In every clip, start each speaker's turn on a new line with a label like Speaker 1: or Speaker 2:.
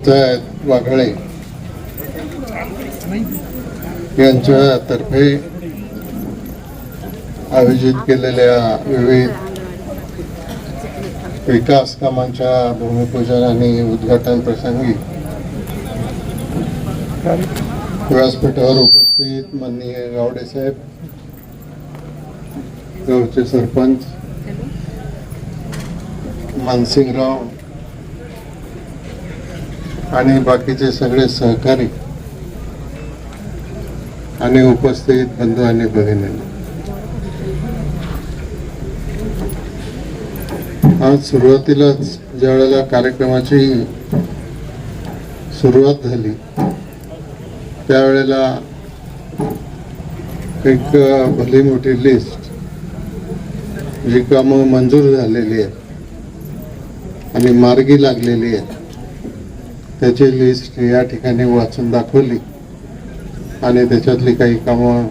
Speaker 1: वाघळे यांच्यातर्फे आयोजित केलेल्या विविध विकास कामांच्या भूमिपूजन आणि उद्घाटन प्रसंगी व्यासपीठावर उपस्थित माननीय गावडे साहेब गावचे सरपंच मानसिंगराव आणि बाकीचे सगळे सहकारी आणि उपस्थित बंधू आणि भगिनी आज सुरुवातीलाच ज्या वेळेला कार्यक्रमाची सुरुवात झाली त्यावेळेला एक भली मोठी लिस्ट जी कामं मंजूर झालेली आहेत आणि मार्गी लागलेली आहेत. त्याची लिस्ट या ठिकाणी वाचून दाखवली. आणि त्याच्यातली काही कामं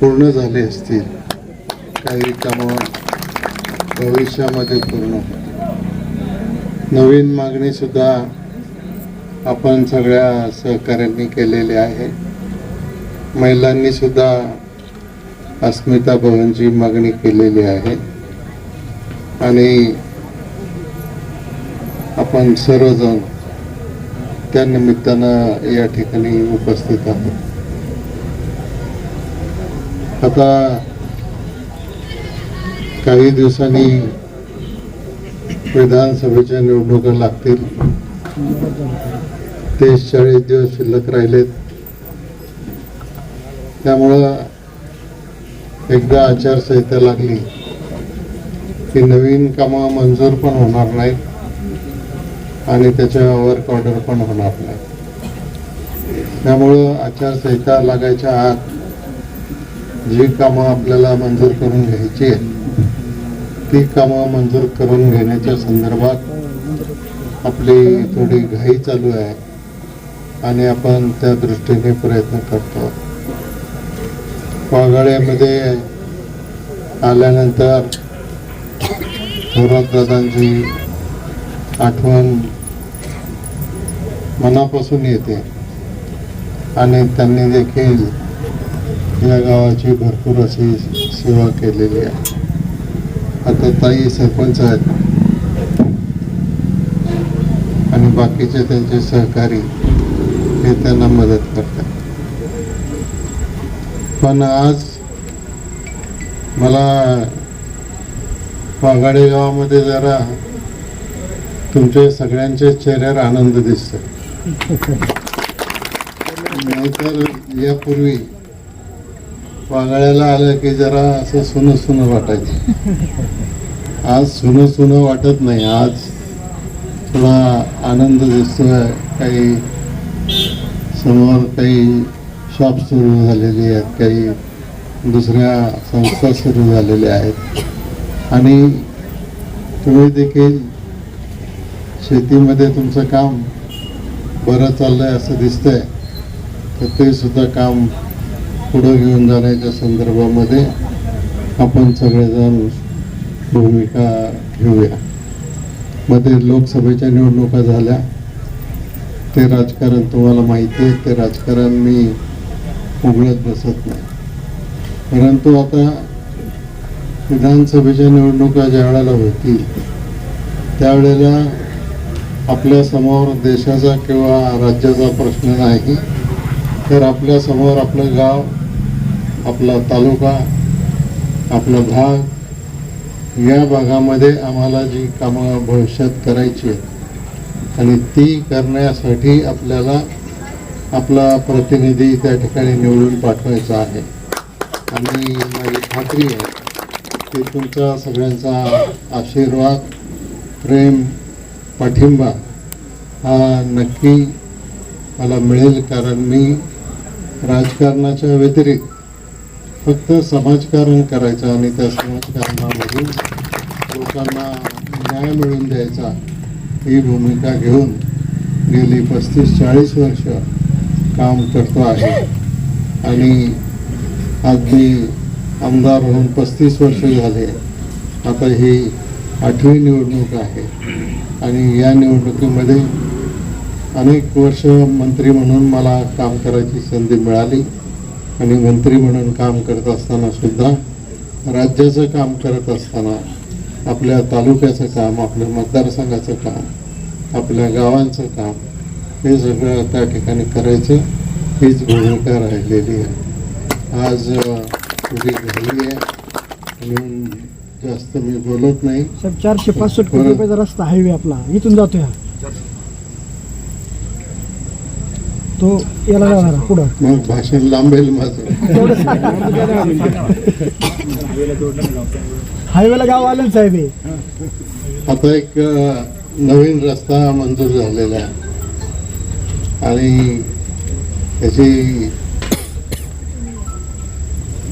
Speaker 1: पूर्ण झाली असतील. काही कामं भविष्यामध्ये पूर्ण नवीन मागणीसुद्धा आपण सगळ्या सहकाऱ्यांनी केलेली आहे. महिलांनी सुद्धा अस्मिता भवनची मागणी केलेली आहे. आणि आपण सर्वजण त्या निमित्तानं या ठिकाणी उपस्थित आहोत आता काही दिवसांनी विधानसभेच्या निवडणुका लागतील. तेच चाळीस दिवस शिल्लक राहिलेत. त्यामुळं एकदा आचारसंहिता लागली की नवीन कामं मंजूर पण होणार नाहीत. आणि त्याच्या वर्क ऑर्डर पण होणार नाही. त्यामुळं आचारसंहिता लागायच्या आत जी कामं आपल्याला मंजूर करून घ्यायची आहेत ती कामं मंजूर करून घेण्याच्या संदर्भात आपली थोडी घाई चालू आहे आणि आपण त्या दृष्टीने प्रयत्न करतो. वाघाड्यामध्ये आल्यानंतर थोरात दादांची आठवण मनापासून येते. आणि त्यांनी देखील या गावाची भरपूर अशी सेवा केलेली आहे. आता ताई सरपंच आहेत. आणि बाकीचे त्यांचे सहकारी हे त्यांना मदत करतात. पण आज मला वाघाडे गावामध्ये जरा तुमच्या सगळ्यांच्या चेहऱ्यावर आनंद दिसतो. नाहीतर यापूर्वी वागळ्याला आलं की जरा असं सुनं सुनं वाटायचं. आज सुनं सुनं वाटत नाही आज थोडा आनंद दिसतोय काही समोर काही शॉप सुरू झालेली आहेत काही दुसऱ्या संस्था सुरू झालेल्या आहेत. आणि तुम्ही देखील शेतीमध्ये तुमचं काम बरं चाललंय असं दिसतंय तर ते सुद्धा काम पुढं घेऊन जाण्याच्या संदर्भामध्ये आपण सगळेजण भूमिका घेऊया. मध्ये लोकसभेच्या निवडणुका झाल्या. ते राजकारण तुम्हाला माहिती आहे ते राजकारण मी उघडत बसत नाही. परंतु आता विधानसभेच्या निवडणुका ज्या वेळेला होतील त्यावेळेला आपल्यासमोर देशाचा किंवा राज्याचा प्रश्न नाही तर आपल्यासमोर आपलं गाव आपला तालुका आपला भाग या भागामध्ये आम्हाला जी कामं भविष्यात करायची आहेत आणि ती करण्यासाठी आपल्याला आपला प्रतिनिधी त्या ठिकाणी निवडून पाठवायचा आहे. आणि माझी खात्री आहे की तुमचा सगळ्यांचा आशीर्वाद प्रेम पाठिंबा हा नक्की मला मिळेल कारण मी राजकारणाच्या व्यतिरिक्त फक्त समाजकारण करायचं आणि त्या समाजकारणामधून लोकांना न्याय मिळवून द्यायचा ही भूमिका घेऊन गेली पस्तीस चाळीस वर्ष काम करतो आहे. आणि आज मी आमदार होऊन पस्तीस वर्ष झाले. आता ही आठवी निवडणूक आहे. आणि या निवडणुकीमध्ये अनेक वर्ष मंत्री म्हणून मला काम करायची संधी मिळाली. आणि मंत्री म्हणून काम करत असताना सुद्धा राज्याचं काम करत असताना आपल्या तालुक्याचं काम आपल्या मतदारसंघाचं काम आपल्या गावांचं काम हे सगळं त्या ठिकाणी करायचं हीच भूमिका राहिलेली आहे. आज पुढे झाली आहे. म्हणून जास्त मी बोलत नाही.
Speaker 2: साहेब चारशे पासष्ट कोटी रुपयाचा रस्ता हायवे आपला. इथून जातोय हा. तो याला जाणार पुढं.
Speaker 1: मग भाषण लांबेल माझं.
Speaker 2: हायवेला गाव आलं ना साहेब हे.
Speaker 1: आता एक अ, नवीन रस्ता मंजूर झालेला आहे. आणि त्याची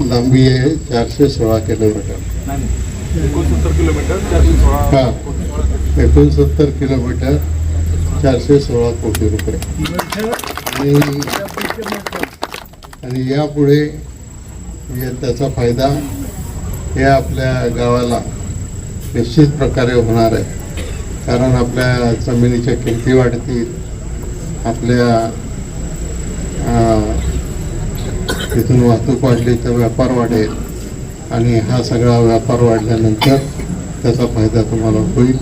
Speaker 1: लांबी आहे चारशे सोळा किलोमीटर.
Speaker 3: एकोणसत्तर किलोमीटर चारशे सोळा
Speaker 1: एकोणसत्तर किलोमीटर चारशे सोळा कोटी रुपये. आणि आणि यापुढे त्याचा फायदा हे आपल्या गावाला निश्चित प्रकारे होणार आहे. कारण आपल्या जमिनीच्या किमती वाढतील. आपल्या तिथून वाहतूक वाढली तर व्यापार वाढेल. आणि हा सगळा व्यापार वाढल्यानंतर त्याचा फायदा तुम्हाला होईल.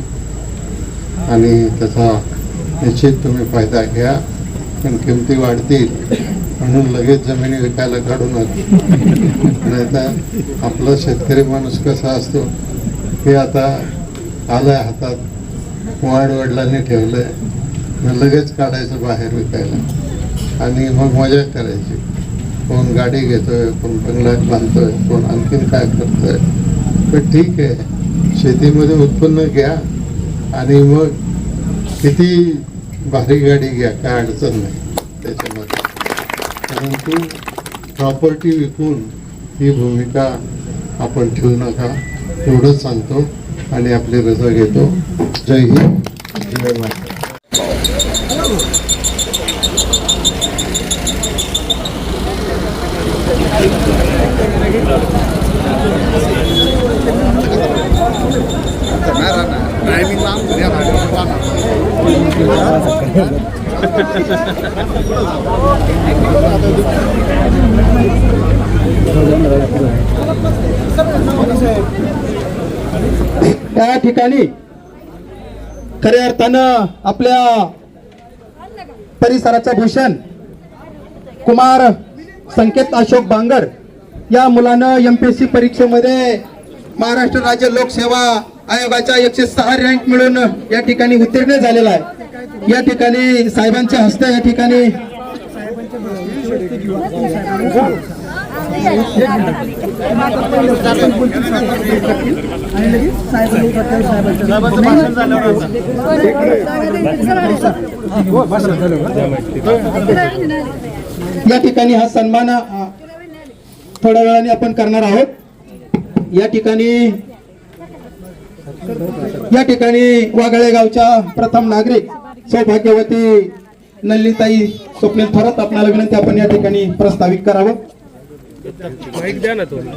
Speaker 1: आणि त्याचा निश्चित तुम्ही फायदा घ्या. पण किमती वाढतील म्हणून लगेच जमिनी विकायला काढू नका. नाहीतर आपला शेतकरी माणूस कसा असतो हे आता आलाय हातात. वाढ वडिलांनी आहे मग लगेच काढायचं बाहेर विकायला. आणि मग मजा करायची. कोण गाडी घेतोय कोण बंगल्यात बांधतोय कोण आणखीन काय करतोय. पण ठीक आहे शेतीमध्ये उत्पन्न घ्या आणि मग किती भारी गाडी घ्या काय अडचण नाही. त्याच्यामध्ये. परंतु प्रॉपर्टी विकून ही भूमिका आपण ठेवू नका. एवढंच सांगतो आणि आपली रजा घेतो. जय हिंद. जय
Speaker 4: त्या ठिकाणी खऱ्या अर्थानं आपल्या परिसराचं भूषण कुमार संकेत अशोक बांगर या मुलानं एम पी एस सी परीक्षेमध्ये महाराष्ट्र राज्य लोकसेवा आयोगाच्या एकशे सहा रँक मिळून या ठिकाणी उत्तीर्ण झालेला आहे. या ठिकाणी साहेबांच्या हस्ते या ठिकाणी या ठिकाणी हा सन्मान थोड्या वेळाने आपण करणार आहोत. या ठिकाणी या ठिकाणी वागळे गावच्या प्रथम नागरिक सौभाग्यवती नल्लीताई स्वप्नील थोरात आपल्याला विनंती आपण या ठिकाणी प्रस्तावित करावं.
Speaker 3: द्या ना तो द्या.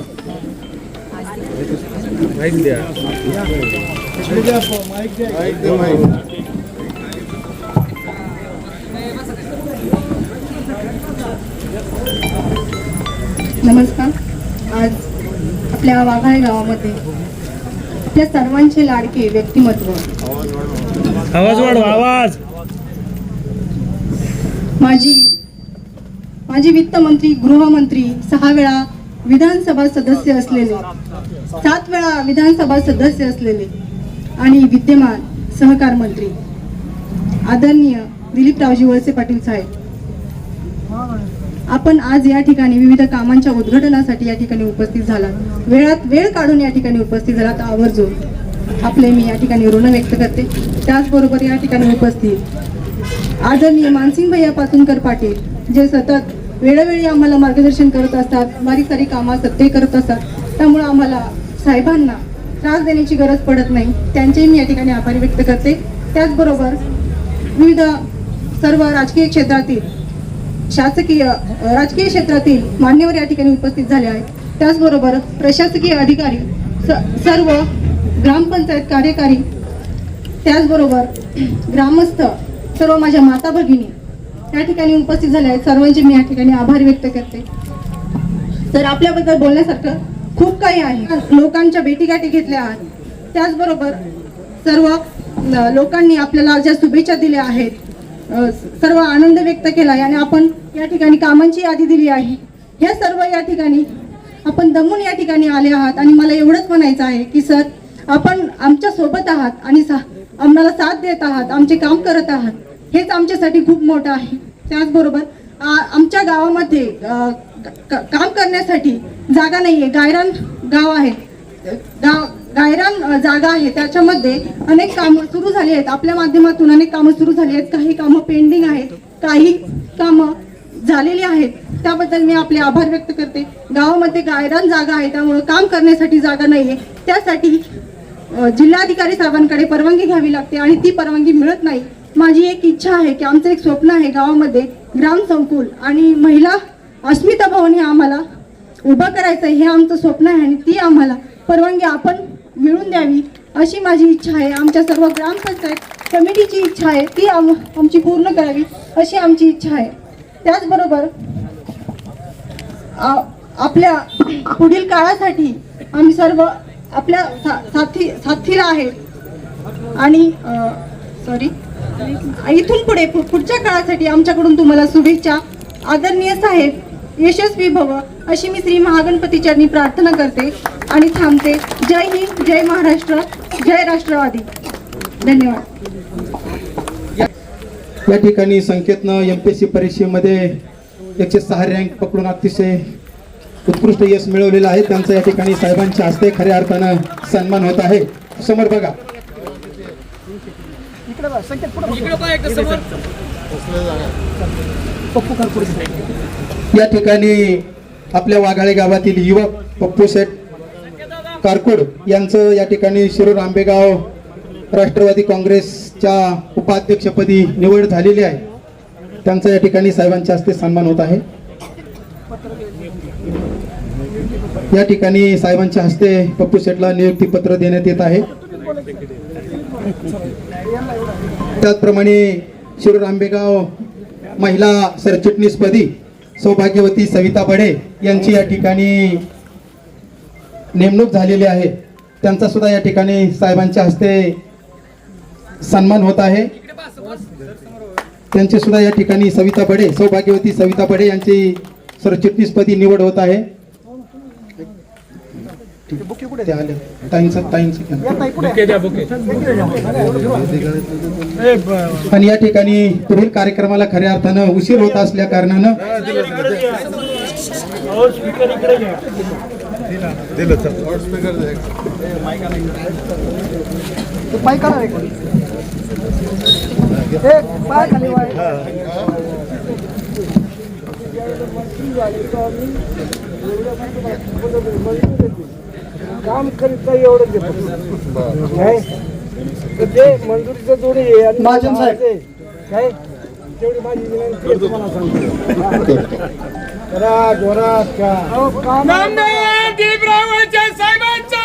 Speaker 5: नमस्कार. आज आपल्या वाघाळे गावामध्ये आपल्या सर्वांचे लाडके व्यक्तिमत्व.
Speaker 3: आवाज वाढवा. आवाज.
Speaker 5: माझी माजी वित्तमंत्री गृहमंत्री सहा वेळा विधानसभा सदस्य असलेले सात वेळा विधानसभा सदस्य असलेले आणि विद्यमान सहकार मंत्री आदरणीय दिलीपरावजी वळसे पाटील साहेब. आपण आज या ठिकाणी विविध कामांच्या उद्घाटनासाठी या ठिकाणी उपस्थित झालात. वेळात वेळ काढून या ठिकाणी उपस्थित झालात. आवर्जून आपले मी या ठिकाणी ऋण व्यक्त करते. त्याचबरोबर या ठिकाणी उपस्थित आदरणीय मानसिंग भैया पातुनकर पाटील जे सतत वेळोवेळी आम्हाला मार्गदर्शन करत असतात बारीक सारी कामं असतात ते करत असतात. त्यामुळं आम्हाला साहेबांना त्रास देण्याची गरज पडत नाही. त्यांचेही मी या ठिकाणी आभार व्यक्त करते. त्याचबरोबर विविध सर्व राजकीय क्षेत्रातील शासकीय राजकीय क्षेत्रातील मान्यवर या ठिकाणी उपस्थित झाले आहेत. त्याचबरोबर प्रशासकीय अधिकारी स- सर्व ग्रामपंचायत कार्यकारी त्याचबरोबर ग्रामस्थ सर्व माझ्या माता भगिनी या ठिकाणी उपस्थित झाल्या आहेत. सर्वांचे मी या ठिकाणी आभार व्यक्त करते. तर आपल्याबद्दल बोलण्यासारखं खूप काही आहे. लोकांच्या भेटीगाठी घेतल्या आहेत. त्याचबरोबर सर्व लोकांनी आपल्याला ज्या शुभेच्छा दिल्या आहेत सर्व आनंद व्यक्त केला आहे. आणि आपण या ठिकाणी कामांची यादी दिली आहे. हे सर्व या ठिकाणी आपण दमून या ठिकाणी आले आहात आणि मला एवढंच म्हणायचं आहे की सर आपण आमच्यासोबत आहात आणि सा आम्हाला साथ देत आहात आमचे काम करत आहात. हेच आमच्यासाठी खूप मोठं आहे. त्याचबरोबर आ- आमच्या गावामध्ये काम करण्यासाठी जागा नाही आहे गायरान गाव आहे. गाव गायरान जागा आहे. त्याच्यामध्ये अनेक कामं सुरू झाली आहेत. आपल्या माध्यमातून अनेक कामं सुरू झाली आहेत. काही कामं पेंडिंग आहेत. काही कामं झालेली आहेत. त्याबद्दल मी आपले आभार व्यक्त करते. गावामध्ये गायरान जागा आहे त्यामुळं काम करण्यासाठी जागा नाही आहे त्यासाठी जिल्हाधिकारी साहेबांकडे परवानगी घ्यावी लागते आणि ती परवानगी मिळत नाही. माझी एक इच्छा आहे की आमचं एक स्वप्न आहे गावामध्ये ग्राम संकुल आणि महिला अस्मिता भवन हे आम्हाला उभं करायचं हे आमचं स्वप्न आहे आणि ती आम्हाला परवानगी आपण मिळून द्यावी अशी माझी इच्छा आहे. आमच्या सर्व ग्रामपंचायत कमिटीची इच्छा आहे. ती आम आमची पूर्ण करावी अशी आमची इच्छा आहे. त्याचबरोबर आपल्या पुढील काळासाठी आम्ही सर्व आपल्या सा- साथी साथीला आहेत आणि सॉरी इथून पुढे पु- पुढच्या काळासाठी आमच्याकडून तुम्हाला शुभेच्छा. आदरणीय साहेब यशस्वी भव अशी मी श्री महागणपती चरणी प्रार्थना करते आणि थांबते. जय हिंद जय महाराष्ट्र जय राष्ट्रवादी. धन्यवाद.
Speaker 4: या ठिकाणी संकेतनं एम पी एस सी परीक्षेमध्ये एकशे सहा रँक पकडून अतिशय उत्कृष्ट यश मिळवलेलं आहे. त्यांचा या ठिकाणी साहेबांच्या हस्ते खऱ्या अर्थानं सन्मान होत आहे. समोर बघा. या ठिकाणी आपल्या वाघाळे गावातील युवक पप्पू शेठ कारकोड यांचं या ठिकाणी शिरूर आंबेगाव राष्ट्रवादी च्या उपाध्यक्षपदी निवड झालेली आहे. त्यांचा या ठिकाणी साहेबांच्या हस्ते सन्मान होत आहे. या ठिकाणी साहेबांच्या हस्ते पप्पू शेठला नियुक्ती पत्र देण्यात येत आहे. त्याचप्रमाणे शिरूर आंबेगाव महिला सरचिटणीसपदी सौभाग्यवती सविता बडे यांची या ठिकाणी नेमणूक झालेली आहे. त्यांचा सुद्धा या ठिकाणी साहेबांच्या हस्ते सन्मान होत आहे. त्यांचे सुद्धा या ठिकाणी सविता बडे सौभाग्यवती सविता बडे यांची सरचिटणीसपदी निवड होत आहे. आणि या ठिकाणी पुढील कार्यक्रमाला खऱ्या अर्थानं उशीर होत असल्या कारणानं
Speaker 2: पाय काम करीत नाही एवढं देतो काय तर ते मंजुरीचं जोडी आहे आणि
Speaker 4: महाजन साहेब.
Speaker 2: ते, काय तेवढी माझी विनंती आहे तुम्हाला सांगतो जरा जोरात का काम
Speaker 3: साहेबांचा